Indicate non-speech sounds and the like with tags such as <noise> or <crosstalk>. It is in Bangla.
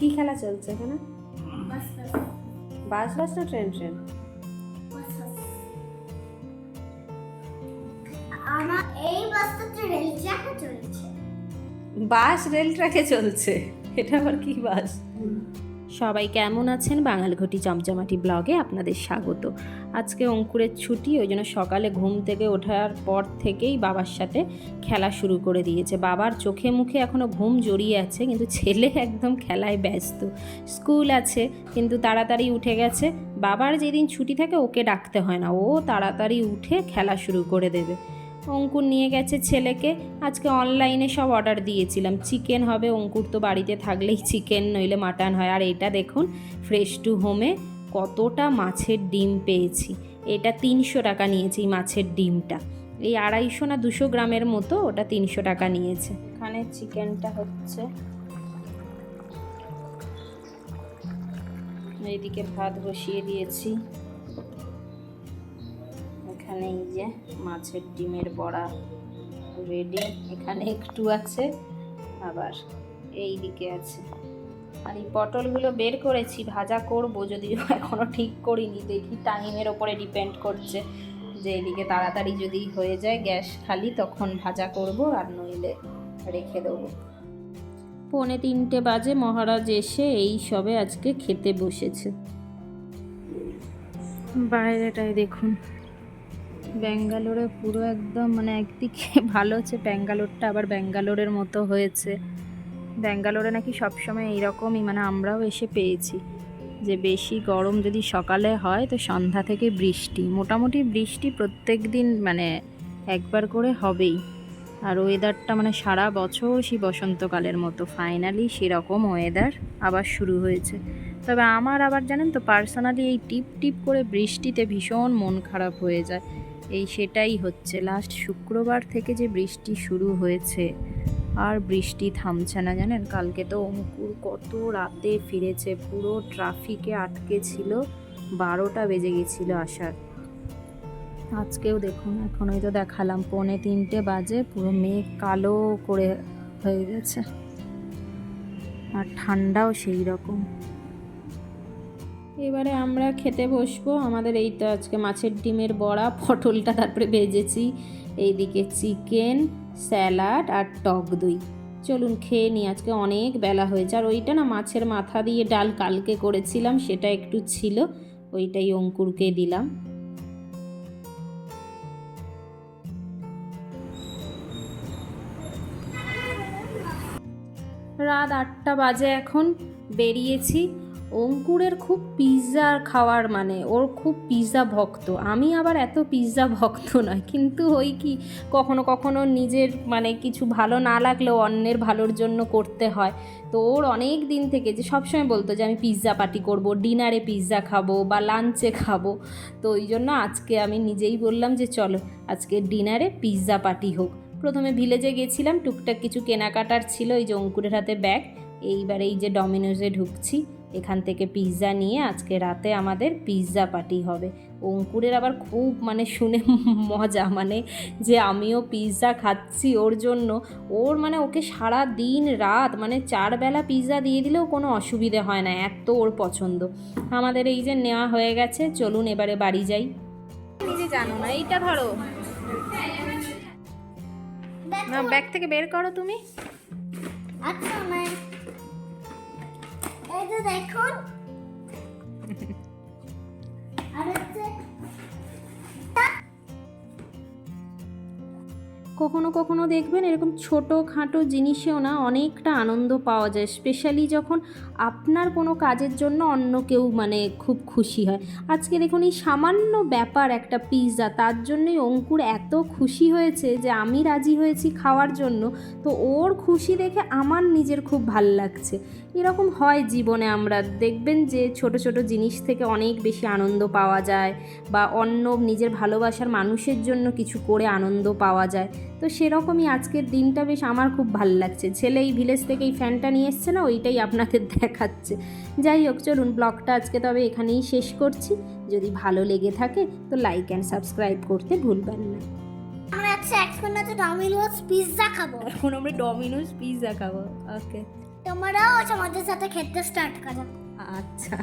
কি খেলা চলছে এখানে? বাস বাস না ট্রেন ট্রেন? আমার এই বাসটাতে রেল ট্র্যাকে চলছে। বাস রেল ট্র্যাকে চলছে? এটা আবার কি বাস? সবাই কেমন আছেন? বাঙাল ঘটি চমচমাটি ব্লগে আপনাদের স্বাগত। আজকে অঙ্কুরের ছুটি, ওই জন্য সকালে ঘুম থেকে ওঠার পর থেকেই বাবার সাথে খেলা শুরু করে দিয়েছে। বাবার চোখে মুখে এখনও ঘুম জড়িয়ে আছে, কিন্তু ছেলে একদম খেলায় ব্যস্ত। স্কুল আছে, কিন্তু তাড়াতাড়ি উঠে গেছে। বাবার যেদিন ছুটি থাকে, ওকে ডাকতে হয় না। ও তাড়াতাড়ি উঠে খেলা শুরু করে দেবে। অঙ্কুর নিয়ে গেছে ছেলেকে। আজকে অনলাইনে সব অর্ডার দিয়েছিলাম। চিকেন হবে, অঙ্কুর তো বাড়িতে থাকলেই চিকেন নইলে মাটন হয়। আর এটা দেখুন ফ্রেশ টু হোমে কতটা মাছের ডিম পেয়েছি। এটা তিনশো টাকা নিয়েছি মাছের ডিমটা। এই আড়াইশো না দুশো গ্রামের মতো ওটা তিনশো টাকা নিয়েছে। এখানে চিকেনটা হচ্ছে। এইদিকে ভাত বসিয়ে দিয়েছি। এখানে এই যে মাছের ডিমের বড়া রেডি এখানে একটু আছে, আবার এই দিকে আছে। আর এই পটলগুলো বের করেছি, ভাজা করব যদিও এখনও ঠিক করিনি। দেখি টাইমের ওপরে ডিপেন্ড করছে যে এদিকে তাড়াতাড়ি যদি হয়ে যায় গ্যাস খালি, তখন ভাজা করব আর নইলে রেখে দেবো। পৌনে তিনটে বাজে, মহারাজ এসে এই সবে আজকে খেতে বসেছে। বাইরেটায় দেখুন। ব্যাঙ্গালোরে পুরো একদম মানে একদিকে <laughs> ভালো হচ্ছে, ব্যাঙ্গালোরটা আবার ব্যাঙ্গালোরের মতো হয়েছে। ব্যাঙ্গালোরে নাকি সবসময় এইরকমই মানে আমরাও এসে পেয়েছি। যে বেশি গরম যদি সকালে হয়, তো সন্ধ্যা থেকে বৃষ্টি। মোটামুটি বৃষ্টি প্রত্যেক দিন মানে একবার করে হবেই। আর ওয়েদারটা মানে সারা বছর সেই বসন্তকালের মতো। ফাইনালি সেরকম ওয়েদার আবার শুরু হয়েছে। তবে আমার আবার জানেন তো পার্সোনালি এই টিপ টিপ করে বৃষ্টিতে ভীষণ মন খারাপ হয়ে যায়। এই সেটাই হচ্ছে। লাস্ট শুক্রবার থেকে যে বৃষ্টি শুরু হয়েছে, আর বৃষ্টি থামছে না, জানেন? কালকে তো অঙ্কুর কত রাতে ফিরেছে, পুরো ট্রাফিকে আটকে ছিল, বারোটা বেজে গেছিল আসার। আজকেও দেখুন, এখন ওই তো দেখালাম, পৌনে তিনটে বাজে, পুরো মেঘ কালো করে হয়ে গেছে। আর ঠান্ডাও সেই রকম। এবারে আমরা খেতে বসবো। আমাদের এই তো আজকে মাছের ডিমের বড়া, পটলটা তারপরে ভেজেছি। এইদিকে চিকেন, স্যালাড আর টক দই। চলুন খেয়ে নিই, আজকে অনেক বেলা হয়েছে। আর ওইটা না মাছের মাথা দিয়ে ডাল কালকে করেছিলাম, সেটা একটু ছিল। ওইটাই অঙ্কুরকে দিলাম। রাত আটটা বাজে এখন, বেরিয়েছি। অঙ্কুরের খুব পিৎজা খাওয়ার মানে ওর খুব পিৎজা ভক্ত। আমি আবার এত পিৎজা ভক্ত নয়, কিন্তু ওই কি কখনো কখনো নিজের মানে কিছু ভালো না লাগলেও অন্যের ভালোর জন্য করতে হয়। তো ওর অনেক দিন থেকে যে সবসময় বলতো যে, আমি পিৎজা পার্টি করব ডিনারে পিৎজা খাব বা লাঞ্চে খাব। তো ওই জন্য আজকে আমি নিজেই বললাম যে, চলো, আজকে ডিনারে পিৎজা পার্টি হোক। প্রথমে ভিলেজে গেছিলাম, টুকটাক কিছু কেনাকাটার ছিল এই যে অঙ্কুরের হাতে ব্যাগ এইবার এই যে ডমিনোজে ঢুকছি। এখান থেকে পিৎজা নিয়ে আজকে রাতে আমাদের পিৎজা পার্টি হবে। অঙ্কুরের আবার খুব মানে শুনে মজা মানে যে আমিও পিৎজা খাচ্ছি ওর জন্য। ওর মানে ওকে সারা দিন রাত মানে চার বেলা পিৎজা দিয়ে দিলেও কোনো অসুবিধে হয় না এত ওর পছন্দ। আমাদের এই যে নেওয়া হয়ে গেছে চলুন এবারে বাড়ি যাই। নিজে জানো না এইটা ধরো। না ব্যাগ থেকে বের করো তুমি। আচ্ছা দেখুন <laughs> কখনো কখনো দেখবেন এরকম ছোটো খাটো জিনিসেও না অনেকটা আনন্দ পাওয়া যায় স্পেশালি যখন আপনার কোনো কাজের জন্য অন্য কেউ মানে খুব খুশি হয়। আজকে দেখুন এই সামান্য ব্যাপার একটা পিৎজা তার জন্যই অঙ্কুর এত খুশি হয়েছে যে আমি রাজি হয়েছি খাওয়ার জন্য, তো ওর খুশি দেখে আমার নিজের খুব ভালো লাগছে। এরকম হয় জীবনে আমরা, দেখবেন যে ছোট ছোট জিনিস থেকে অনেক বেশি আনন্দ পাওয়া যায় বা অন্য নিজের ভালোবাসার মানুষের জন্য কিছু করে আনন্দ পাওয়া যায়। তো সেরকমই আজকের দিনটা বেশ আমার খুব ভালো লাগছে। ছেলে এই ভিলেজ থেকে এই ফ্যানটা নিয়ে এসছে না ওইটাই আপনাদের <laughs> দেখাচ্ছে। যাই হোক চলুন ব্লগটা আজকে তবে এখানেই শেষ করছি। যদি ভালো লেগে থাকে তো লাইক অ্যান্ড সাবস্ক্রাইব করতে ভুলবেন না। আমরা আজকে এখন হচ্ছে ডমিনোজ পিৎজা খাব। এখন আমরা ডমিনোজ পিৎজা খাব ওকে তোমরাও আমাদের সাথে খেতে স্টার্ট করো। আচ্ছা।